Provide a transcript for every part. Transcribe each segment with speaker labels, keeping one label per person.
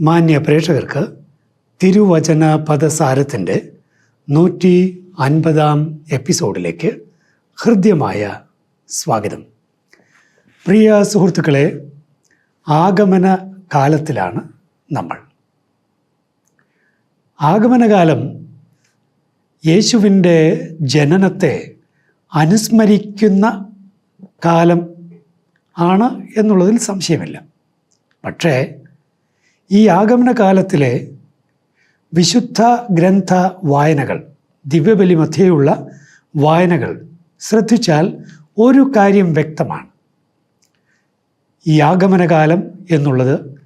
Speaker 1: മാന്യ പ്രേക്ഷകർക്ക് തിരുവചന പദസാരത്തിന്റെ നൂറ്റി അൻപതാം എപ്പിസോഡിലേക്ക് ഹൃദ്യമായ സ്വാഗതം. പ്രിയ സുഹൃത്തുക്കളെ ആഗമന കാലത്തിലാണ് നമ്മൾ. ആഗമനകാലം യേശുവിന്റെ ജനനത്തെ അനുസ്മരിക്കുന്ന കാലം ആണ് എന്നുള്ളതിൽ സംശയമില്ല. പക്ഷേ ഈ ആഗമന കാലത്തിലെ വിശുദ്ധ ഗ്രന്ഥ വായനകൾ ദിവ്യബലി മധ്യയുള്ള വായനകൾ ശ്രദ്ധിച്ചാൽ ഒരു കാര്യം വ്യക്തമാണ്. ഈ ആഗമനകാലം എന്നുള്ളത്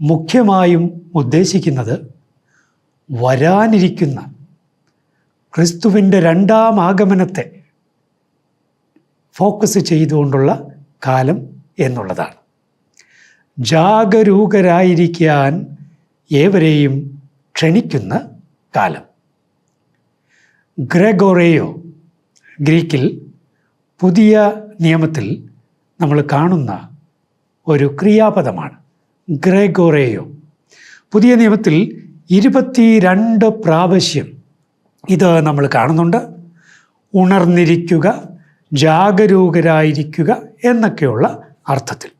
Speaker 1: മുഖ്യമായും ഉദ്ദേശിക്കുന്നത് വരാനിരിക്കുന്ന ക്രിസ്തുവിന്റെ രണ്ടാം ആഗമനത്തെ ഫോക്കസ് ചെയ്തുകൊണ്ടുള്ള കാലം എന്നുള്ളതാണ്. ജാഗരൂകരായിരിക്കാൻ ഏവരെയും ക്ഷണിക്കുന്ന കാലം. ഗ്രഗോറേയോ ഗ്രീക്കിൽ പുതിയ നിയമത്തിൽ നമ്മൾ കാണുന്ന ഒരു ക്രിയാപദമാണ്. ഗ്രഗോറേയോ. പുതിയ നിയമത്തിൽ ഇരുപത്തിരണ്ട് പ്രാവശ്യം ഇത് നമ്മൾ കാണുന്നുണ്ട്. ഉണർന്നിരിക്കുക ജാഗരൂകരായിരിക്കുക എന്നൊക്കെയുള്ള അർത്ഥത്തിൽ.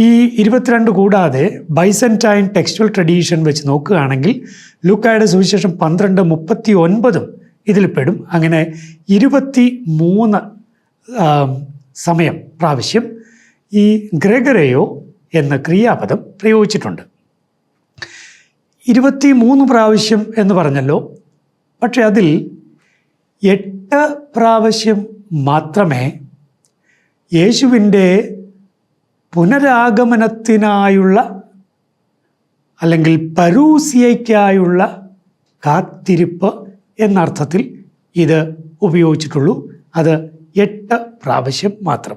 Speaker 1: ഈ ഇരുപത്തിരണ്ട് കൂടാതെ ബൈസന്റൈൻ ടെക്സ്റ്റൽ ട്രഡീഷൻ വെച്ച് നോക്കുകയാണെങ്കിൽ ലൂക്കായുടെ സുവിശേഷം പന്ത്രണ്ട് മുപ്പത്തി ഒൻപതും ഇതിൽ പെടും. അങ്ങനെ ഇരുപത്തി മൂന്ന് സമയം പ്രാവശ്യം ഈ ഗ്രഗരയോ എന്ന ക്രിയാപദം പ്രയോഗിച്ചിട്ടുണ്ട്. ഇരുപത്തി മൂന്ന് പ്രാവശ്യം എന്ന് പറഞ്ഞല്ലോ. പക്ഷെ അതിൽ എട്ട് പ്രാവശ്യം മാത്രമേ യേശുവിന്റെ പുനരാഗമനത്തിനായുള്ള അല്ലെങ്കിൽ പരൂസിയയ്ക്കായുള്ള കാത്തിരിപ്പ് എന്നർത്ഥത്തിൽ ഇത് ഉപയോഗിച്ചിട്ടുള്ളൂ. അത് എട്ട് പ്രാവശ്യം മാത്രം.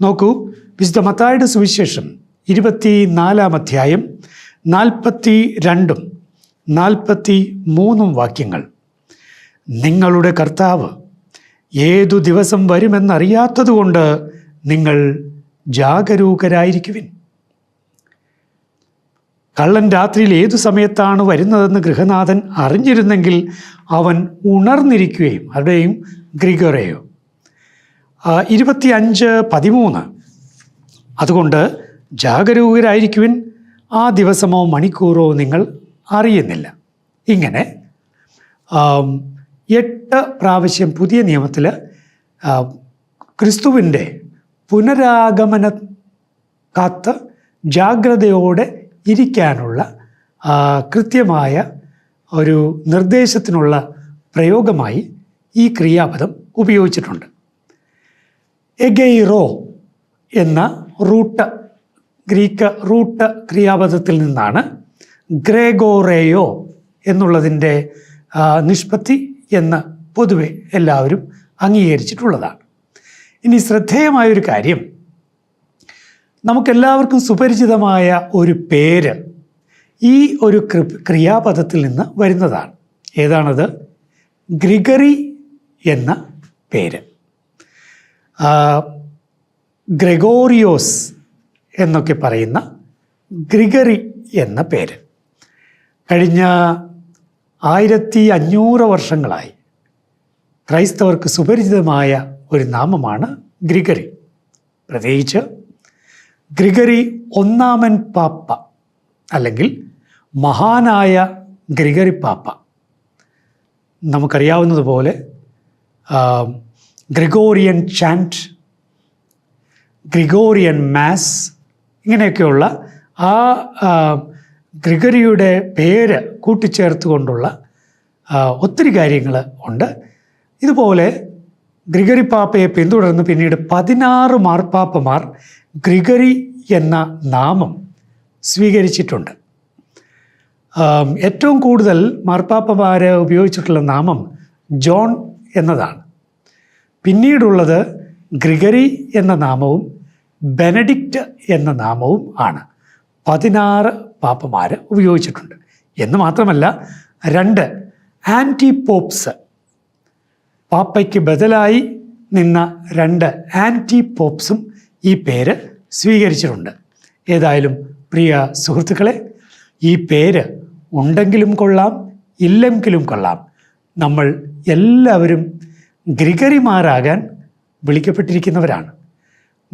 Speaker 1: നോക്കൂ വിശുദ്ധ മത്തായുടെ സുവിശേഷം ഇരുപത്തി നാലാം അധ്യായം നാൽപ്പത്തി രണ്ടും നാൽപ്പത്തി മൂന്നും വാക്യങ്ങൾ. നിങ്ങളുടെ കർത്താവ് ഏതു ദിവസം വരുമെന്നറിയാത്തതുകൊണ്ട് നിങ്ങൾ ജാഗരൂകരായിരിക്കുവിൻ. കള്ളൻ രാത്രിയിൽ ഏതു സമയത്താണ് വരുന്നതെന്ന് ഗൃഹനാഥൻ അറിഞ്ഞിരുന്നെങ്കിൽ അവൻ ഉണർന്നിരിക്കുകയും അവിടെയും ഗ്രിഗോറയോ. ഇരുപത്തി അഞ്ച് പതിമൂന്ന്. അതുകൊണ്ട് ജാഗരൂകരായിരിക്കുവിൻ. ആ ദിവസമോ മണിക്കൂറോ നിങ്ങൾ അറിയുന്നില്ല. ഇങ്ങനെ എട്ട് പ്രാവശ്യം പുതിയ നിയമത്തിൽ ക്രിസ്തുവിന്റെ പുനരാഗമന കാത്ത് ജാഗ്രതയോടെ ഇരിക്കാനുള്ള കൃത്യമായ ഒരു നിർദ്ദേശത്തിനുള്ള പ്രയോഗമായി ഈ ക്രിയാപദം ഉപയോഗിച്ചിട്ടുണ്ട്. എഗെയ്റോ എന്ന റൂട്ട് ഗ്രീക്ക് റൂട്ട് ക്രിയാപദത്തിൽ നിന്നാണ് ഗ്രേഗോറേയോ എന്നുള്ളതിന്റെ നിഷ്പത്തി എന്ന് പൊതുവെ എല്ലാവരും അംഗീകരിച്ചിട്ടുള്ളതാണ്. ഇനി ശ്രദ്ധേയമായൊരു കാര്യം. നമുക്കെല്ലാവർക്കും സുപരിചിതമായ ഒരു പേര് ഈ ഒരു ക്രിയാപദത്തിൽ നിന്ന് വരുന്നതാണ്. ഏതാണത്? ഗ്രിഗറി എന്ന പേര്. ഗ്രഗോറിയോസ് എന്നൊക്കെ പറയുന്ന ഗ്രിഗറി എന്ന പേര്. കഴിഞ്ഞ ആയിരത്തി അഞ്ഞൂറ് വർഷങ്ങളായി ക്രൈസ്തവർക്ക് സുപരിചിതമായ ഒരു നാമമാണ് ഗ്രിഗറി പ്രത്യേകിച്ച് ഗ്രിഗറി ഒന്നാമൻ പാപ്പ അല്ലെങ്കിൽ മഹാനായ ഗ്രിഗറി പാപ്പ. നമുക്കറിയാവുന്നതുപോലെ ഗ്രിഗോറിയൻ ചാന്റ് ഗ്രിഗോറിയൻ മാസ് ഇങ്ങനെയൊക്കെയുള്ള ആ ഗ്രിഗറിയുടെ പേര് കൂട്ടിച്ചേർത്തുകൊണ്ടുള്ള ഒത്തിരി കാര്യങ്ങൾ ഉണ്ട്. ഇതുപോലെ ഗ്രിഗറി പാപ്പയെ പിന്തുടർന്ന് പിന്നീട് പതിനാറ് മാർപ്പാപ്പമാർ ഗ്രിഗറി എന്ന നാമം സ്വീകരിച്ചിട്ടുണ്ട്. ഏറ്റവും കൂടുതൽ മാർപ്പാപ്പമാർ ഉപയോഗിച്ചിട്ടുള്ള നാമം ജോൺ എന്നതാണ്. പിന്നീടുള്ളത് ഗ്രിഗറി എന്ന നാമവും ബെനഡിക്റ്റ് എന്ന നാമവും ആണ്. പതിനാറ് പാപ്പമാർ ഉപയോഗിച്ചിട്ടുണ്ട്. എന്ന് മാത്രമല്ല രണ്ട് ആന്റി പോപ്സ് പാപ്പയ്ക്ക് ബദലായി നിന്ന രണ്ട് ആന്റി പോപ്സും ഈ പേര് സ്വീകരിച്ചിട്ടുണ്ട്. ഏതായാലും പ്രിയ സുഹൃത്തുക്കളെ ഈ പേര് ഉണ്ടെങ്കിലും കൊള്ളാം ഇല്ലെങ്കിലും കൊള്ളാം. നമ്മൾ എല്ലാവരും ഗ്രിഗറിമാരാകാൻ വിളിക്കപ്പെട്ടിരിക്കുന്നവരാണ്.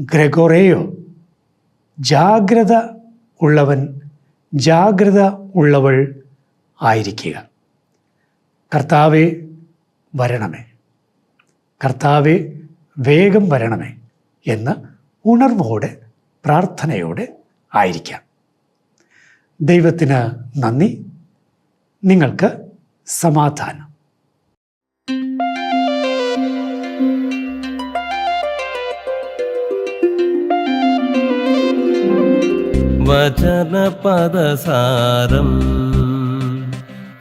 Speaker 1: ഗ്രഗോറേയോ ജാഗ്രത ഉള്ളവൻ ജാഗ്രത ഉള്ളവൾ ആയിരിക്കുക. കർത്താവെ വരണമേ. കർത്താവെ വേഗം വരണമേ എന്ന് ഉണർവോടെ പ്രാർത്ഥനയോടെ ആയിരിക്കാം. ദൈവത്തിന് നന്ദി. നിങ്ങൾക്ക് സമാധാനം.
Speaker 2: വചനപദസാരം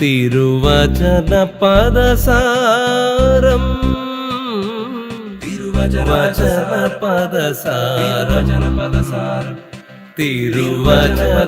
Speaker 2: തിരുവചനപദസാരം തിരുവചനപദസാരം തിരുവചനപദസാരം